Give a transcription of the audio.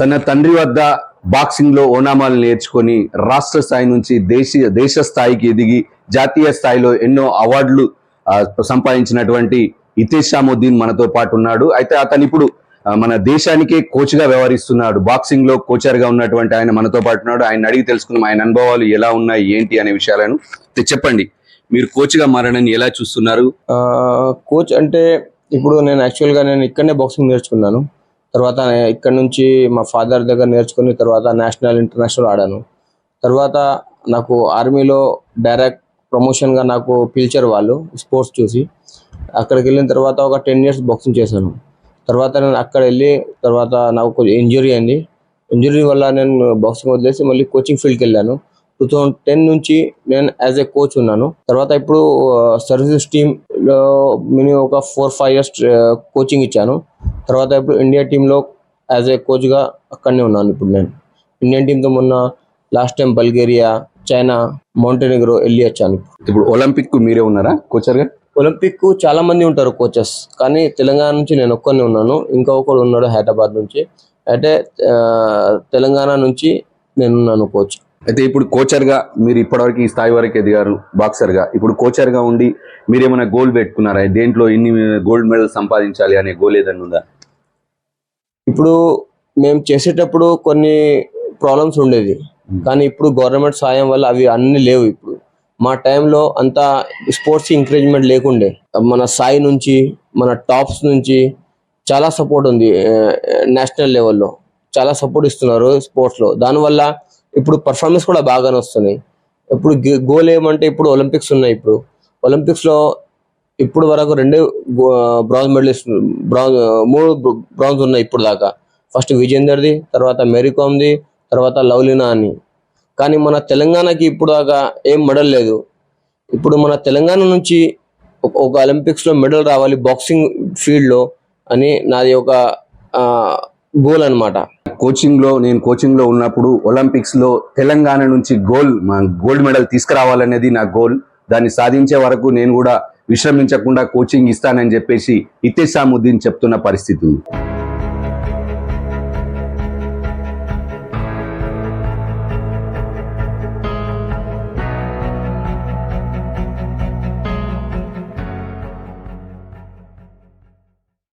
తన తండ్రి వద్ద బాక్సింగ్లో ఓనామాలు నేర్చుకొని రాష్ట్ర స్థాయి నుంచి దేశీయ దేశ స్థాయికి ఎదిగి జాతీయ స్థాయిలో ఎన్నో అవార్డులు సంపాదించినటువంటి ఇతేష్ షాముద్దీన్ మనతో పాటు ఉన్నాడు. అయితే అతను ఇప్పుడు మన దేశానికే కోచ్గా వ్యవహరిస్తున్నాడు. బాక్సింగ్లో కోచర్గా ఉన్నటువంటి ఆయన మనతో పాటు ఉన్నాడు. ఆయన అడిగి తెలుసుకున్నాం ఆయన అనుభవాలు ఎలా ఉన్నాయి ఏంటి అనే విషయాలను చెప్పండి. మీరు కోచ్గా మారడాన్ని ఎలా చూస్తున్నారు? కోచ్ అంటే ఇప్పుడు నేను యాక్చువల్గా నేను ఇక్కడనే బాక్సింగ్ నేర్చుకున్నాను. తర్వాత ఇక్కడ నుంచి మా ఫాదర్ దగ్గర నేర్చుకుని తర్వాత నేషనల్ ఇంటర్నేషనల్ ఆడాను. తర్వాత నాకు ఆర్మీలో డైరెక్ట్ ప్రమోషన్గా నాకు పిలిచారు వాళ్ళు స్పోర్ట్స్ చూసి. అక్కడికి వెళ్ళిన తర్వాత ఒక టెన్ ఇయర్స్ బాక్సింగ్ చేశాను. తర్వాత నేను అక్కడ వెళ్ళి తర్వాత నాకు కొంచెం ఇంజురీ అయింది. ఇంజురీ వల్ల నేను బాక్సింగ్ వదిలేసి మళ్ళీ కోచింగ్ ఫీల్డ్కి వెళ్ళాను. టూ థౌజండ్ టెన్ నుంచి నేను యాజ్ ఏ కోచ్ ఉన్నాను. తర్వాత ఇప్పుడు uh, సర్వీసెస్ టీంలో మినిమం ఒక ఫోర్ ఫైవ్ ఇయర్స్ కోచింగ్ ఇచ్చాను. తర్వాత ఇప్పుడు ఇండియా టీంలో యాజ్ ఏ కోచ్గా అక్కడనే ఉన్నాను ఇప్పుడు నేను. ఇండియన్ టీంతో మొన్న last time Bulgaria China Montenegro వెళ్ళి వచ్చాను ఇప్పుడు. ఒలింపిక్కు మీరే ఉన్నారా కోచర్గా? ఒలింపిక్ చాలా మంది ఉంటారు కోచెస్ కానీ తెలంగాణ నుంచి నేను ఒక్కరిని ఉన్నాను. ఇంకా ఒకడు ఉన్నాడు హైదరాబాద్ నుంచి. అయితే తెలంగాణ నుంచి నేను ఉన్నాను కోచ్ అయితే ఇప్పుడు కోచర్గా మీరు ఇప్పటివరకు ఈ స్థాయి వరకు ఎదిగారు బాక్సర్గా. ఇప్పుడు కోచర్గా ఉండి మీరు ఏమైనా గోల్ పెట్టుకున్నారా? దేంట్లో ఇన్ని గోల్డ్ మెడల్ సంపాదించాలి అనే గోల్ ఏదైనా ఉందా? ఇప్పుడు మేము చేసేటప్పుడు కొన్ని ప్రాబ్లమ్స్ ఉండేది. కానీ ఇప్పుడు గవర్నమెంట్ సాయం వల్ల అవి అన్ని లేవు ఇప్పుడు. మా టైంలో అంత స్పోర్ట్స్ ఎంకరేజ్మెంట్ లేకుండే. మన సాయి నుంచి మన టాప్స్ నుంచి చాలా సపోర్ట్ ఉంది నేషనల్ లెవెల్లో చాలా సపోర్ట్ ఇస్తున్నారు స్పోర్ట్స్లో దానివల్ల ఇప్పుడు పర్ఫార్మెన్స్ కూడా బాగానే వస్తున్నాయి. ఇప్పుడు గోల్ ఏమంటే ఇప్పుడు ఒలింపిక్స్ ఉన్నాయి ఇప్పుడు. ఒలింపిక్స్లో ఇప్పుడు వరకు రెండు బ్రాంజ్ మెడలిస్ట్ బ్రాంజ్ మూడు బ్రాంజ్ ఉన్నాయి ఇప్పుడు దాకా. ఫస్ట్ విజేందర్ది తర్వాత మేరీకామ్ది తర్వాత లవ్లీనా అని కానీ మన తెలంగాణకి ఇప్పుడు దాకా ఏం మెడల్ లేదు. ఇప్పుడు మన తెలంగాణ నుంచి ఒక- ఒలింపిక్స్లో మెడల్ రావాలి బాక్సింగ్ ఫీల్డ్లో అని నాది ఒక గోల్ అనమాట కోచింగ్లో నేను కోచింగ్లో ఉన్నప్పుడు ఒలింపిక్స్లో తెలంగాణ నుంచి గోల్ గోల్డ్ మెడల్ తీసుకురావాలనేది నా గోల్. దాన్ని సాధించే వరకు నేను కూడా విశ్రమించకుండా కోచింగ్ ఇస్తానని చెప్పేసి ఇతేసాముద్దీన్ చెప్తున్న పరిస్థితి ఉంది.